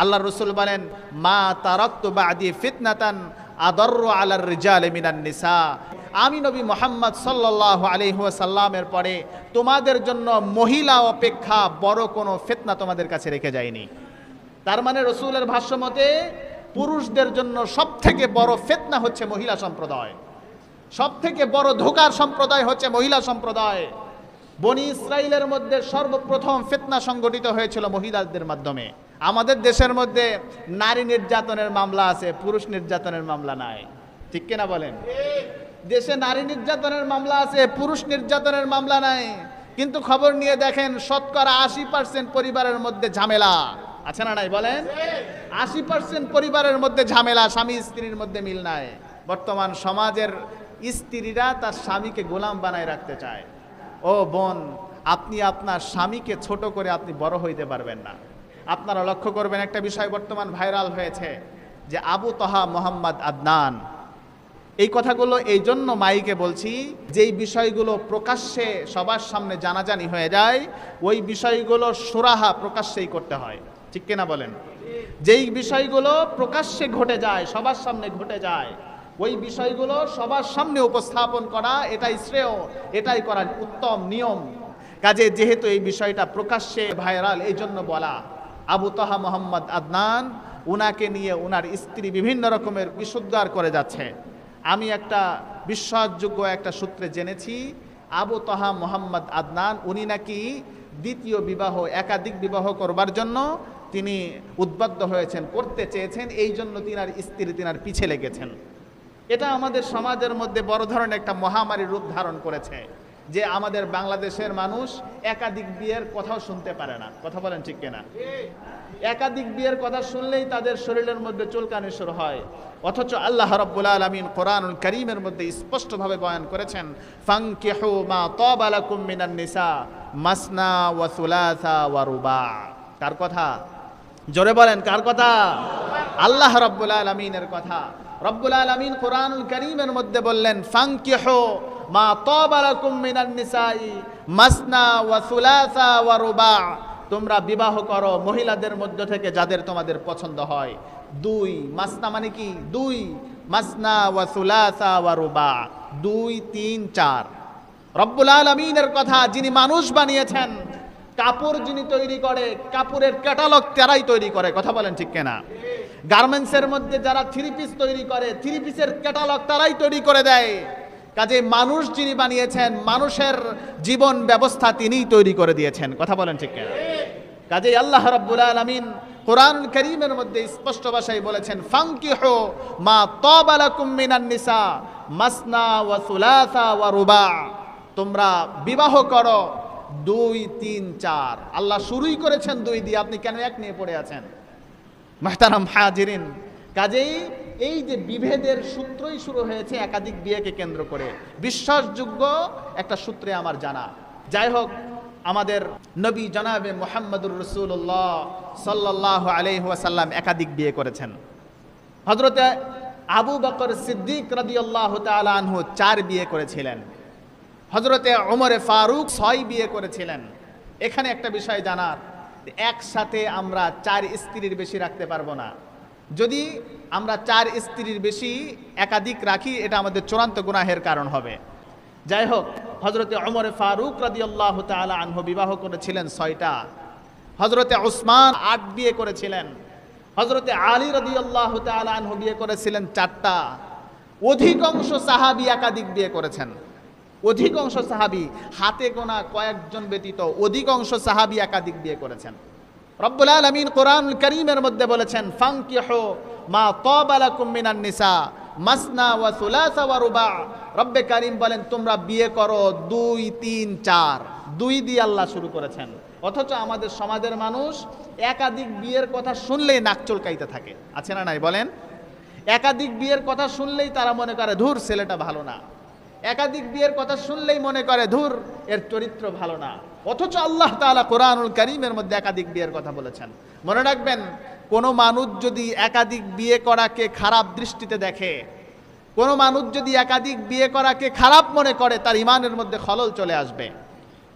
আল্লাহ রসুল বলেন, মা তারক্ত বাদি ফিতনাতান আদর্র আলার রিজাল মিনান নিসা। আমি নবী মোহাম্মদ সাল্লাহ আলহিহাসাল্লামের পরে তোমাদের জন্য মহিলা অপেক্ষা বড় কোনো ফিতনা তোমাদের কাছে রেখে যায়নি তার মানে রসুলের ভাষ্য মতে, পুরুষদের জন্য সব থেকে বড় ফেতনা হচ্ছে মহিলা সম্প্রদায়। সব থেকে বড় ধোকার সম্প্রদায় হচ্ছে মহিলা সম্প্রদায়। বনি ইসরায়েলের মধ্যে সর্বপ্রথম ফেতনা সংগঠিত হয়েছিল মহিলাদের মাধ্যমে। আমাদের দেশের মধ্যে নারী নির্যাতনের মামলা আছে, পুরুষ নির্যাতনের মামলা নাই। ঠিক কিনা বলেন? দেশে নারী নির্যাতনের মামলা আছে, পুরুষ নির্যাতনের মামলা নাই। কিন্তু খবর নিয়ে দেখেন শতকরা আশি পার্সেন্ট পরিবারের মধ্যে ঝামেলা। আছে না নাই বলেন? আশি পার্সেন্ট পরিবারের মধ্যে ঝামেলা, স্বামী স্ত্রীর মধ্যে মিল নাই। বর্তমান সমাজের স্ত্রীরা তার স্বামীকে গোলাম বানায় রাখতে চায়। ও বোন, আপনি আপনার স্বামীকে ছোট করে আপনি বড় হইতে পারবেন না। আপনারা লক্ষ্য করবেন একটা বিষয় বর্তমান ভাইরাল হয়েছে, যে আবু তহা মোহাম্মদ আদনান। এই কথাগুলো এই জন্য মাইকে বলছি, যেই বিষয়গুলো প্রকাশ্যে সবার সামনে জানাজানি হয়ে যায়, ওই বিষয়গুলো সুরাহা প্রকাশ্যেই করতে হয়। ঠিক কিনা বলেন? যেই বিষয়গুলো প্রকাশ্যে ঘটে যায়, সবার সামনে ঘটে যায়, ওই বিষয়গুলো সবার সামনে উপস্থাপন করা এটাই শ্রেয়, এটাই করার উত্তম নিয়ম। কাজে যেহেতু এই বিষয়টা প্রকাশ্যে ভাইরাল, এই জন্য বলা। আবু তাহা মোহাম্মদ আদনান, উনাকে নিয়ে উনার স্ত্রী বিভিন্ন রকমের বিশুদ্ধার করে যাচ্ছে। আমি একটা বিশ্বাসযোগ্য একটা সূত্রে জেনেছি, আবু তাহা মোহাম্মদ আদনান, উনি নাকি দ্বিতীয় বিবাহ, একাধিক বিবাহ করবার জন্য তিনি উদ্বুদ্ধ হয়েছেন, করতে চেয়েছেন, এই জন্য তিনার স্ত্রী তিনার পিছে লেগেছেন। এটা আমাদের সমাজের মধ্যে বড় ধরনের একটা মহামারীর রূপ ধারণ করেছে। যে আমাদের বাংলাদেশের মানুষ একাধিক বিয়ের কথাও শুনতে পারে না। কথা বলেন ঠিক কিনা? একাধিক বিয়ের কথা শুনলেই তাদের শরীরের মধ্যে চুলকানি শুরু হয়। অথচ আল্লাহ রাব্বুল আলামিন কোরআনুল করিমের মধ্যে স্পষ্টভাবে বয়ান করেছেন ফাংকিহু মা তাবালাকুম মিনান নিসা, মাসনা ওয়া সুলাসা ওয়া রুবা। কার কথা? জোরে বলেন, কার কথা? আল্লাহ রাব্বুল আলামিনের কথা। রব্বুল আলামিন কোরআনুল করিমের মধ্যে বললেন ফাংকিহু মা তাবালাকুম মিনান নিসাই মাসনা ওয়া সুলাসা ওয়া রুবা। তোমরা বিবাহ করো মহিলাদের মধ্য থেকে যাদের তোমাদের পছন্দ হয়। দুই, মাসনা মানে কি? দুই, মাসনা ওয়া সুলাসা ওয়া রুবা। দুই, তিন, চার। রব্বুল আলমিনের কথা যিনি মানুষ বানিয়েছেন, কাপড় যিনি তৈরি করে, কাপড়ের ক্যাটালগ তারাই তৈরি করে, কথা বলেন ঠিক কেনা? গার্মেন্টসের মধ্যে যারা থ্রি পিস তৈরি করে থ্রি পিসের ক্যাটালগ তারাই তৈরি করে দেয়। কাজে মানুষ যিনি বানিয়েছেন, মানুষের জীবন ব্যবস্থা তিনিই তৈরি করে দিয়েছেন। কথা বলেন ঠিক কাজে আল্লাহ রাব্বুল আলামিন কোরআন করিমের মধ্যে স্পষ্ট ভাষায় বলেছেন ফাংকিহু মা তাবালাকুম মিনান নিসা, মাসনা ওয়া সুলাসা ওয়া রুবা। তোমরা বিবাহ করো দুই, তিন, চার। আল্লাহ শুরুই করেছেন দুই দিয়ে, আপনি কেন এক নিয়ে পড়ে আছেন? মাহতারাম হাজিরিন, কাজেই এই যে বিভেদের সূত্রই শুরু হয়েছে একাধিক বিয়েকে কেন্দ্র করে, বিশ্বাসযোগ্য একটা সূত্রে আমার জানা। যাই হোক, আমাদের নবী জনাবে মোহাম্মদুর রসুল্লাহ সাল্লাহ আলহাসাল্লাম একাধিক বিয়ে করেছেন। হজরতে আবু বকর সিদ্দিক রদিয়াল্লাহ আনহু চার বিয়ে করেছিলেন। হজরতে ওমরে ফারুক ছয় বিয়ে করেছিলেন। এখানে একটা বিষয় জানার একসাথে আমরা চার স্ত্রীর বেশি রাখতে পারব না। যদি আমরা চার স্ত্রীর বেশি একাধিক রাখি, এটা আমাদের চূড়ান্ত গুনাহের কারণ হবে। যাই হোক হজরতে অমরে ফারুক রাদি আল্লাহ তালা আনহু বিবাহ করেছিলেন ছয়টা। হজরতে ওসমান আট বিয়ে করেছিলেন। হজরতে আলী রদি আল্লাহ তালা আনহু বিয়ে করেছিলেন চারটা। অধিকাংশ সাহাবি একাধিক বিয়ে করেছেন। অধিকাংশ সাহাবি হাতে গোনা কয়েকজন ব্যতীত অধিকাংশ সাহাবি একাধিক বিয়ে করেছেন। রব্বুল আলমিন কোরআন করিমের মধ্যে বলেছেন ফাংকিহ মা তবালাকুম মিনান নিসা, মাসনা ওয়া সুলাসা ওয়া রুবা। রব্বে কারিম বলেন, তোমরা বিয়ে করো দুই, তিন, চার, দুই দিয়ে আল্লাহ শুরু করেছেন। অথচ আমাদের সমাজের মানুষ একাধিক বিয়ের কথা শুনলেই নাক চুলকাইতে থাকে। আছে না নাই বলেন? একাধিক বিয়ের কথা শুনলেই তারা মনে করে, ধুর, ছেলেটা ভালো না। একাধিক বিয়ের কথা শুনলেই মনে করে, ধুর, এর চরিত্র ভালো না। অথচ আল্লাহ তাআলা কোরআনুল করিমের মধ্যে একাধিক বিয়ের কথা বলেছেন। মনে রাখবেন, কোনো মানুষ যদি একাধিক বিয়ে করাকে খারাপ দৃষ্টিতে দেখে, কোনো মানুষ যদি একাধিক বিয়ে করাকে খারাপ মনে করে, তার ইমানের মধ্যে খলল চলে আসবে।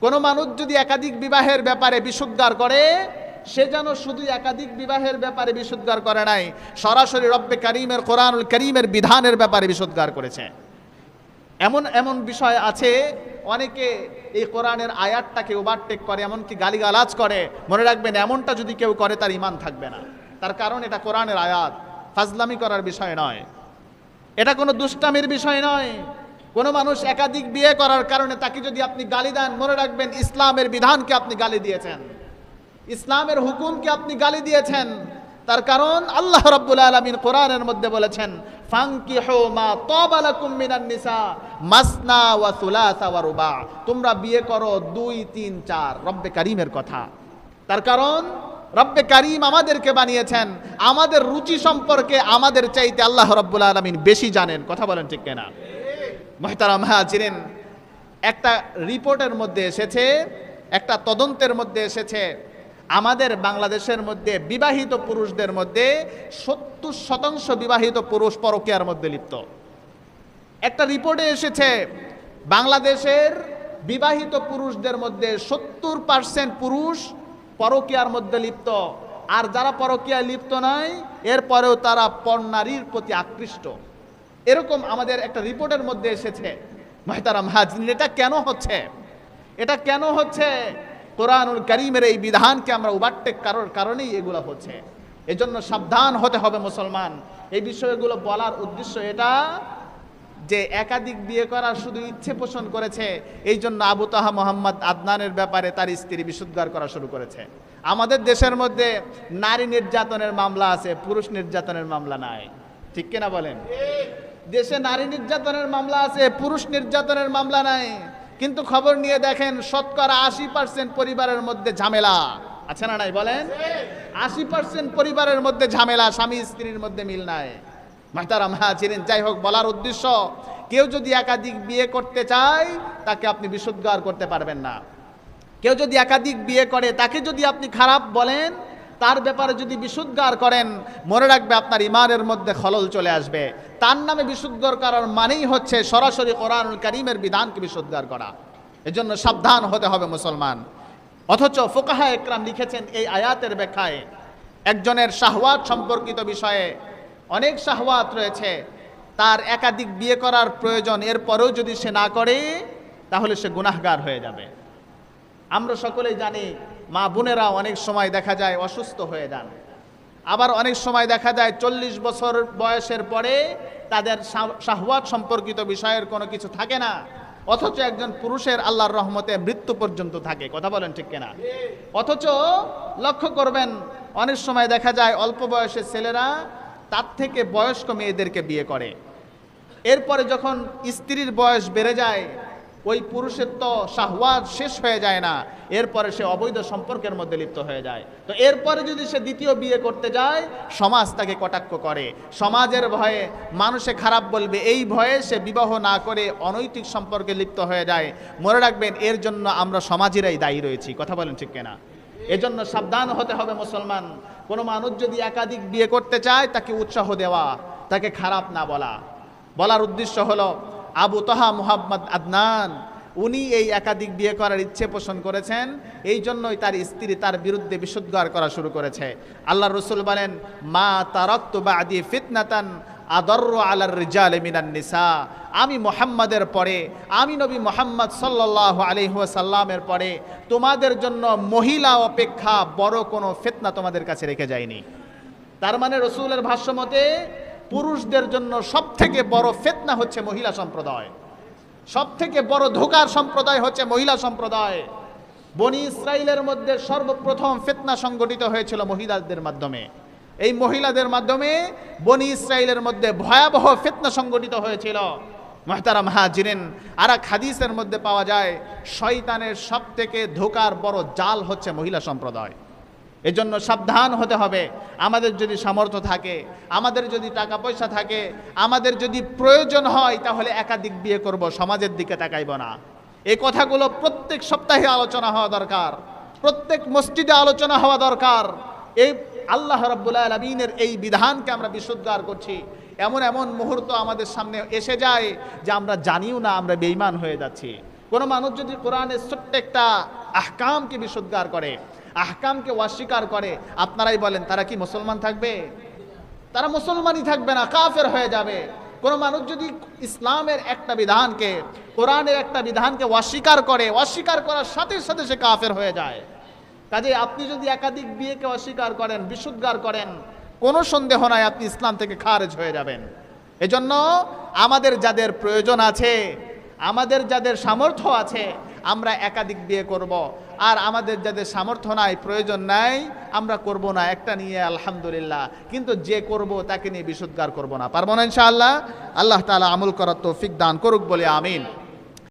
কোনো মানুষ যদি একাধিক বিবাহের ব্যাপারে বিশুদ্ধার করে, সে যেন শুধু একাধিক বিবাহের ব্যাপারে বিশুদ্ধার করে নাই, সরাসরি রব্বে করিমের, কোরআনুল করিমের বিধানের ব্যাপারে বিশুদ্ধার করেছে। এমন এমন বিষয় আছে, অনেকে এই কোরআনের আয়াতটাকে ওভারটেক করে, এমনকি গালিগালাজ করে। মনে রাখবেন, এমনটা যদি কেউ করে, তার ইমান থাকবে না। তার কারণ এটা কোরআনের আয়াত। ফাজলামি করার বিষয় নয়। এটা কোনো দুষ্টামির বিষয় নয়। কোনো মানুষ একাধিক বিয়ে করার কারণে তাকে যদি আপনি গালি দেন, মনে রাখবেন, ইসলামের বিধানকে আপনি গালি দিয়েছেন। ইসলামের হুকুমকে আপনি গালি দিয়েছেন। তার কারণ আল্লাহ রাব্বুল আলামিন কোরআনের মধ্যে বলেছেন তোমরা বিয়ে করো দুই, তিন, চার, রব্বে কারিমের কথা। তার কারণ, রব্বে কারিম আমাদেরকে বানিয়েছেন। আমাদের রুচি সম্পর্কে আমাদের চাইতে আল্লাহ রব্বুল আলামিন বেশি জানেন। কথা বলেন ঠিক কিনা? মহতারাম হাজিরিন, একটা রিপোর্টের মধ্যে এসেছে, একটা তদন্তের মধ্যে এসেছে আমাদের বাংলাদেশের মধ্যে বিবাহিত পুরুষদের মধ্যে সত্তর শতাংশ বিবাহিত পুরুষ পরকীয়ার মধ্যে লিপ্ত। একটা রিপোর্টে এসেছে, বাংলাদেশের বিবাহিত পুরুষদের মধ্যে সত্তর পার্সেন্ট পুরুষ পরকীয়ার মধ্যে লিপ্ত। আর যারা পরকীয়ায় লিপ্ত নয়, এরপরেও তারা পর্নারীর প্রতি আকৃষ্ট। এরকম আমাদের একটা রিপোর্টের মধ্যে এসেছে, মহতারাম হাজিন, এটা কেন হচ্ছে? এটা কেন হচ্ছে? কোরআনুল করিমের এই বিধানকে আমরা ওভারটেক কারোর কারণেই এগুলো হচ্ছে। এজন্য সাবধান হতে হবে মুসলমান। এই বিষয়গুলো বলার উদ্দেশ্য এটা যে একাধিক বিয়ে করার শুধু ইচ্ছে পোষণ করেছে এই জন্য আবু তাহা মোহাম্মদ আদনানের ব্যাপারে তার স্ত্রী বিশুদ্ধার করা শুরু করেছে। আমাদের দেশের মধ্যে নারী নির্যাতনের মামলা আছে, পুরুষ নির্যাতনের মামলা নাই। ঠিক কিনা বলেন? দেশে নারী নির্যাতনের মামলা আছে, পুরুষ নির্যাতনের মামলা নাই। কিন্তু খবর নিয়ে দেখেন শতকরা আশি পার্সেন্ট পরিবারের মধ্যে ঝামেলা। আছে না নাই বলেন? আশি পার্সেন্ট পরিবারের মধ্যে ঝামেলা, স্বামী স্ত্রীর মধ্যে মিল নাই। মাহতারাম হ্যাঁ ছিলেন যাই হোক, বলার উদ্দেশ্য, কেউ যদি একাধিক বিয়ে করতে চায়, তাকে আপনি বিশুদ্ধার করতে পারবেন না। কেউ যদি একাধিক বিয়ে করে, তাকে যদি আপনি খারাপ বলেন তার ব্যাপারে যদি বিশুদ্ধার করেন, মনে রাখবে আপনার ইমানের মধ্যে খলল চলে আসবে। তার নামে বিশুদ্ধার করার মানেই হচ্ছে সরাসরি কোরআনুল করিমের বিধানকে বিশুদ্ধার করা। এজন্য সাবধান হতে হবে মুসলমান। অথচ ফোকাহা একরাম লিখেছেন এই আয়াতের ব্যাখ্যায়, একজনের শাহওয়াত সম্পর্কিত বিষয়ে অনেক শাহওয়াত রয়েছে। তার একাধিক বিয়ে করার প্রয়োজন, এরপরেও যদি সে না করে, তাহলে সে গুনাহগার হয়ে যাবে। আমরা সকলেই জানি মা বোনেরা অনেক সময় দেখা যায় অসুস্থ হয়ে যান। আবার অনেক সময় দেখা যায় চল্লিশ বছর বয়সের পরে তাদের শাহ- শাহওয়াত সম্পর্কিত বিষয়ের কোনো কিছু থাকে না। অথচ একজন পুরুষের আল্লাহর রহমতে মৃত্যু পর্যন্ত থাকে। কথা বলেন ঠিক কিনা? অথচ লক্ষ্য করবেন, অনেক সময় দেখা যায় অল্প বয়সের ছেলেরা তার থেকে বয়স্ক মেয়েদেরকে বিয়ে করে। এরপরে যখন স্ত্রীর বয়স বেড়ে যায় ওই পুরুষের তো শাহওয়াত শেষ হয়ে যায় না, এরপরে সে অবৈধ সম্পর্কের মধ্যে লিপ্ত হয়ে যায়। তো এরপরে যদি সে দ্বিতীয় বিয়ে করতে যায়, সমাজ তাকে কটাক্ষ করে। সমাজের ভয়ে মানুষে খারাপ বলবে, এই ভয়ে সে বিবাহ না করে অনৈতিক সম্পর্কে লিপ্ত হয়ে যায়। মনে রাখবেন, এর জন্য আমরা সমাজেরাই দায়ী রয়েছি, কথা বলেন ঠিক কিনা? এজন্য সাবধান হতে হবে মুসলমান। কোনো মানুষ যদি একাধিক বিয়ে করতে চায়, তাকে উৎসাহ দেওয়া, তাকে খারাপ না বলা। বলার উদ্দেশ্য হলো আবু তহা মুহাম্মদ আদনান, উনি এই একাধিক বিয়ে করার ইচ্ছে পোষণ করেছেন, এই জন্যই তার স্ত্রী তার বিরুদ্ধে বিশুদ্ধার করা শুরু করেছে। আল্লাহ রসুল বলেন, মা তারক্ত বাদি ফিতনাতান আদর্র আলার রিজাল মিনান নিসা। আমি মোহাম্মদের পরে, আমি নবী মোহাম্মদ সাল্লাহ আলহিহাসাল্লামের পরে, তোমাদের জন্য মহিলা অপেক্ষা বড় কোনো ফেতনা তোমাদের কাছে রেখে যায়নি তার মানে রসুলের ভাষ্য মতে পুরুষদের জন্য সব থেকে বড় ফেতনা হচ্ছে মহিলা সম্প্রদায়। সব থেকে বড় ধোকার সম্প্রদায় হচ্ছে মহিলা সম্প্রদায়। বনি ইসরায়েলের মধ্যে সর্বপ্রথম ফেতনা সংগঠিত হয়েছিল মহিলাদের মাধ্যমে। এই মহিলাদের মাধ্যমে বনি ইসরায়েলের মধ্যে ভয়াবহ ফেতনা সংগঠিত হয়েছিল। মহতারা হাজিরেন আর এক হাদিসের মধ্যে পাওয়া যায়, শয়তানের সব থেকে ধোকার বড় জাল হচ্ছে মহিলা সম্প্রদায়। এজন্য সাবধান হতে হবে। আমাদের যদি সামর্থ্য থাকে, আমাদের যদি টাকা পয়সা থাকে, আমাদের যদি প্রয়োজন হয়, তাহলে একাধিক বিয়ে করব, সমাজের দিকে তাকাইব না। এই কথাগুলো প্রত্যেক সপ্তাহে আলোচনা হওয়া দরকার, প্রত্যেক মসজিদে আলোচনা হওয়া দরকার। এই আল্লাহ রাব্বুল আলমিনের এই বিধানকে আমরা বিশুদ্ধার করছি। এমন এমন মুহূর্ত আমাদের সামনে এসে যায় যে আমরা জানিও না, আমরা বেইমান হয়ে যাচ্ছি। কোনো মানুষ যদি কোরআনের ছোট্ট একটা আহকামকে বিশুদ্ধার করে আহকামকে অস্বীকার করে, আপনারাই বলেন, তারা কি মুসলমান থাকবে? তারা মুসলমানই থাকবে না, কাফের হয়ে যাবে। কোনো মানুষ যদি ইসলামের একটা বিধানকে, কোরআনের একটা বিধানকে অস্বীকার করে, অস্বীকার করার সাথে সাথে সে কাফের হয়ে যায়। কাজে আপনি যদি একাধিক বিয়েকে অস্বীকার করেন বিশুদ্ধার করেন, কোনো সন্দেহ নাই, আপনি ইসলাম থেকে খারেজ হয়ে যাবেন। এজন্য আমাদের যাদের প্রয়োজন আছে, আমাদের যাদের সামর্থ্য আছে আমরা একাধিক বিয়ে করব। আর আমাদের যাদের সামর্থ্য নাই, প্রয়োজন নাই, আমরা করব না। একটা নিয়ে আলহামদুলিল্লাহ। কিন্তু যে করব, তাকে নিয়ে বিশুদ্ধার করব না। পারব না ইনশাআল্লাহ? আল্লাহ তালা আমল করার তৌফিক দান করুক বলে আমিন।